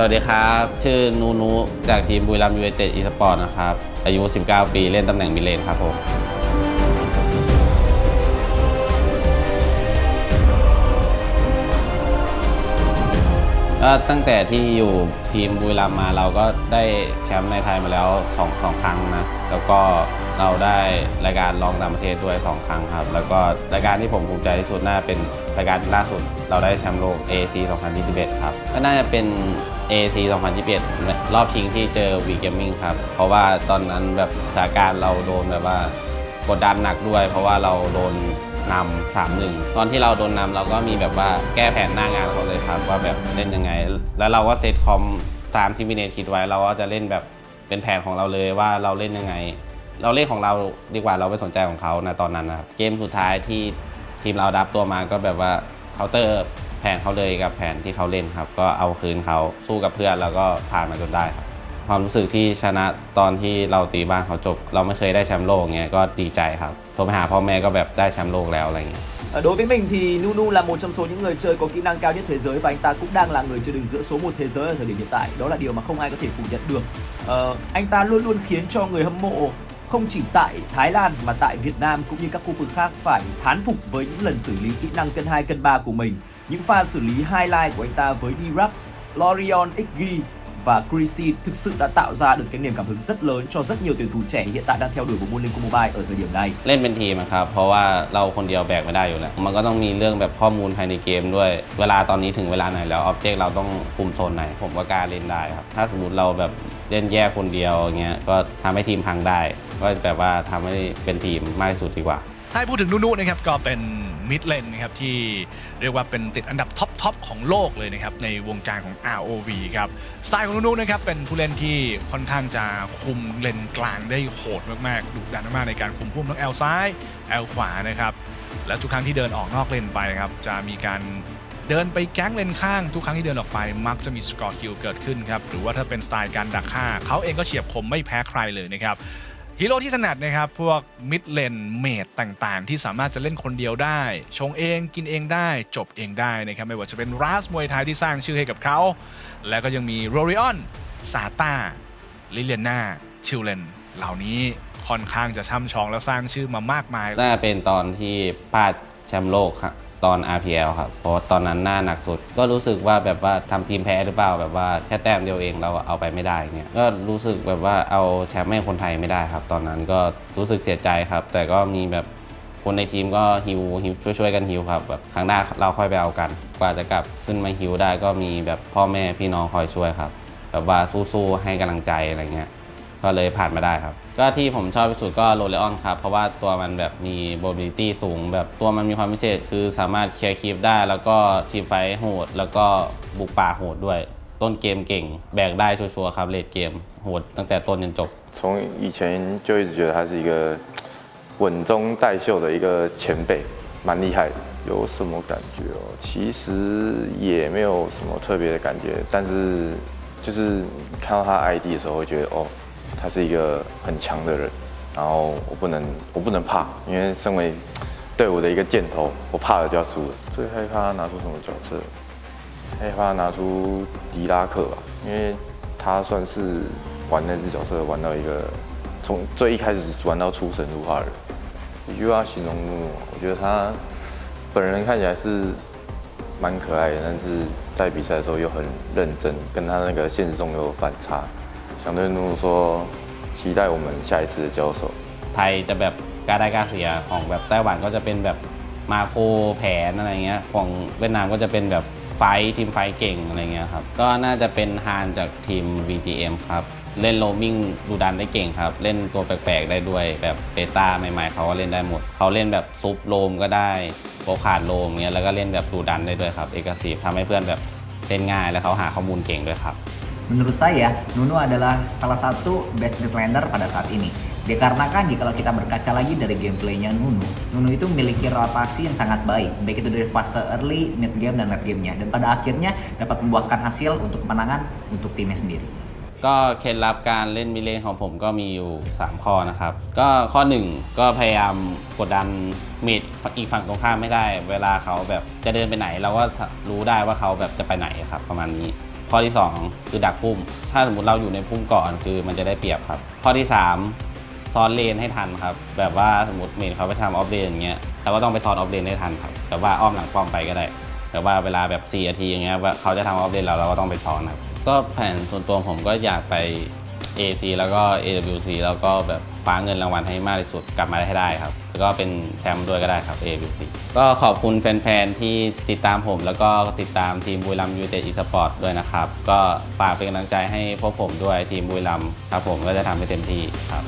สวัสดีครับ ชื่อนูนูจากทีมบุรีรัมย์ยูไนเต็ดอีสปอร์ตนะครับ อายุ 19 ปีเล่นตำแหน่งมิดเลนครับผมก็ตั้งแต่ที่อยู่ทีมบุรีรัมย์มาเราก็ได้แชมป์ในไทยมาแล้ว2องสองครั้งนะ แล้วก็เราได้รายการรองต่างประเทศด้วย 2 ครั้งครับ แล้วก็รายการที่ผมภูมิใจที่สุดน่าเป็นรายการล่าสุด เราได้แชมป์โลก AC 2021 ครับ ก็น่าจะเป็น AC 2021รอบชิงที่เจอวีเกมมิ่งครับ เพราะว่าตอนนั้นแบบสถานการณ์เราโดนแบบว่ากดดันหนักด้วย เพราะว่าเราโดนนำสามหนึ่งตอนที่เราโดนนำเราก็มีแบบว่าแก้แผนหน้างานเขาเลยครับ ว่าแบบเล่นยังไง แล้วเราก็เซตคอมตามที่มิเนตคิดไว้เราก็จะเล่นแบบเป็นแผนของเราเลยว่าเราเล่นยังไง เราเล่นของเราดีกว่าเราไปสนใจของเขานะตอนนั้นนะครับเกมสุดท้ายที่ทีมเราดับตัวมาก็แบบว่าเคาน์เตอร์ แผนเขาเลยกับแผนที่เขาเล่นครับ ก็เอาคืนเขาสู้กับเพื่อนแล้วก็ผ่านมาจนได้ครับ ความรู้สึกที่ชนะตอนที่เราตีบ้านเขาจบ เราไม่เคยได้แชมป์โลกเงี้ยก็ดีใจครับโทรไปหาพ่อแม่ก็แบบได้แชมป์โลกแล้วอะไรเงี้ย Ờ, Đối với mình thì Nunu là một trong số những người chơi có kỹ năng cao nhất thế giới và anh ta cũng đang là người chơi đường giữa số 1 thế giới ở thời điểm hiện tại. Đó là điều mà không ai có thể phủ nhận được. Ờ, anh ta luôn luôn khiến cho người hâm mộ không chỉ tại Thái Lan mà tại Việt Nam cũng như các khu vực khác phải thán phục với những lần xử lý kỹ năng cân 2 cân 3 của mình. Những pha xử lý highlight của anh ta với Dirac, Lorion, Iggy và Chrissy thực sự đã tạo ra được cái niềm cảm hứng rất lớn cho rất nhiều tuyển thủ trẻ hiện tại đang theo đuổi bộ môn Liên Quân Mobile ở thời điểm này. เล่นเป็นทีมอะครับ เพราะว่าเราคนเดียวแบกไม่ได้อยู่แล้ว มันก็ต้องมีเรื่องแบบข้อมูลภายในเกมด้วย เวลาตอนนี้ถึงเวลาไหนแล้ว ออบเจกต์เราต้องคุมโซนไหน ผมก็กล้าเล่นได้ครับ ถ้าสมมติเราแบบเล่นแยกคนเดียวอย่างเงี้ย ก็ทำให้ทีมพังได้ ก็แบบว่าทำให้เป็นทีมมากที่สุดดีกว่า ถ้าให้พูดถึงนุนุนะครับก็เป็นมิดเลนนะครับที่เรียกว่าเป็นติดอันดับท็อปทอปของโลกเลยนะครับในวงการของ ROV ครับสไตล์ของนุนุนะครับเป็นผู้เล่นที่ค่อนข้างจะคุมเลนกลางได้โหดมากๆดุดันมากๆในการคุมพุ่มทั้งแอลซ้ายแอลขวานะครับและทุกครั้งที่เดินออกนอกเลนไปนะครับจะมีการเดินไปแก๊งเลนข้างทุกครั้งที่เดินออกไปมักจะมีสกอร์คิวเกิดขึ้นครับหรือว่าถ้าเป็นสไตล์การดักฆ่าเขาเองก็เฉียบคมไม่แพ้ใครเลยนะครับ ฮีโร่ที่ถนัดนะครับ พวกมิดเลนเมดต่างๆ ที่สามารถจะเล่นคนเดียวได้ ชงเองกินเองได้จบเองได้นะครับ ไม่ว่าจะเป็นราสมวยไทยที่สร้างชื่อให้กับเขา แล้วก็ยังมีโรริออนซาตาลิเลียนาชิลเลนเหล่านี้ค่อนข้างจะช่ำชองและสร้างชื่อมามากมายน่าเป็นตอนที่พลาดแชมป์โลกครับ ตอน RPL ครับ เพราะตอนนั้นหน้าหนักสุด ก็รู้สึกว่าแบบว่าทำทีมแพ้หรือเปล่าแบบว่าแค่แต้มเดียวเองเราเอาไปไม่ได้เงี้ยก็รู้สึกแบบว่าเอาแชมป์ให้คนไทยไม่ได้ครับ ตอนนั้นก็รู้สึกเสียใจครับ แต่ก็มีแบบคนในทีมก็ฮิวฮิวช่วยๆกันฮิวครับแบบครั้งหน้าเราค่อยไปเอากัน กว่าจะกลับขึ้นมาฮิวได้ก็มีแบบพ่อแม่พี่น้องคอยช่วยครับ แบบว่าสู้ๆให้กำลังใจอะไรเงี้ย ก็เลยผ่านมาได้ครับ ก็ที่ผมชอบที่สุดก็โรเลออนครับ เพราะว่าตัวมันแบบมี mobility สูง แบบตัวมันมีความพิเศษคือสามารถเคลียร์คีฟได้ แล้วก็ทีมไฟท์โหด แล้วก็บุกป่าโหดด้วย ต้นเกมเก่ง แบกได้ชัวร์ๆครับเลดเกมโหดตั้งแต่ต้นจนจบ 从以前就一直觉得他是一个稳中带秀的一个前辈，蛮厉害的。有什么感觉哦？其实也没有什么特别的感觉，但是就是看到他 ID 的时候，会觉得哦， 他是一个很强的人。然后我不能，我不能怕，因为身为队伍的一个箭头，我怕了就要输了。最害怕拿出什么角色？害怕拿出迪拉克吧，因为他算是玩那只角色玩到一个从最一开始玩到出神入化的人。一句话形容，我觉得他本人看起来是蛮可爱的，但是在比赛的时候又很认真，跟他那个现实中有反差。想对怒怒说，期待我们下一次的交手。 ไทยจะแบบกล้าได้กล้าเสียของแบบไต้หวันก็จะเป็นแบบมาโครแผนอะไรเงี้ยของเวียดนามก็จะเป็นแบบไฟท์ทีมไฟท์เก่งอะไรเงี้ยครับก็น่าจะเป็นฮานจากทีม VGM ครับ เล่นโรมมิ่งดูดันได้เก่งครับ เล่นตัวแปลกๆได้ด้วยแบบเบต้าใหม่ๆเขาก็เล่นได้หมด เขาเล่นแบบซุปโรมก็ได้โปรขาดโรมเงี้ยแล้วก็เล่นแบบดูดันได้ด้วยครับเอกสีทำให้เพื่อนแบบเล่นง่ายแล้วเขาหาข้อมูลเก่งด้วยครับ Menurut saya, Nuno adalah salah satu best mid laner pada saat ini. Dikarenakan jika kita berkaca lagi dari gameplaynya Nuno, Nuno itu memiliki rotasi yang sangat baik, baik itu dari fase early, mid game, dan late gamenya. Dan pada akhirnya dapat membuahkan hasil untuk kemenangan untuk timnya sendiri. ก็เคล็ดลับการเล่นมิเลนของผมก็มีอยู่ 3 ข้อนะครับ ก็ข้อ 1 ก็พยายามกดดันมิดอีกฝั่งตรงข้ามไม่ได้ เวลาเขาแบบจะเดินไปไหน เราก็รู้ได้ว่าเขาแบบจะไปไหนครับประมาณนี้ ข้อที่ 2 คือดักพุ่ม ถ้าสมมติเราอยู่ในพุ่มก่อนคือมันจะได้เปรียบครับ ข้อที่ 3 ซ้อนเลนให้ทันครับ แบบว่าสมมติเมนเขาไปทำออฟเลนอย่างเงี้ยเราก็ต้องไปซ้อนออฟเลนให้ทันครับแบบว่าอ้อมหลังป้อมไปก็ได้แบบว่าเวลาแบบ4นาทีอย่างเงี้ยว่าเขาจะทำออฟเลนเราเราก็ต้องไปซ้อนครับก็แผนส่วนตัวผมก็อยากไป AC แล้วก็ AWC แล้วก็แบบคว้าเงินรางวัลให้มากที่สุดกลับมาได้ให้ได้ครับ แล้วก็เป็นแชมป์ด้วยก็ได้ครับ AWC ก็ขอบคุณแฟนๆ ที่ติดตามผม แล้วก็ติดตามทีมบุรีรัมยูเต็ดอีสปอร์ตด้วยนะครับ ก็ฝากเป็นกำลังใจให้พวกผมด้วยทีมบุรีรัมครับผมก็จะทำให้เต็มที่ครับ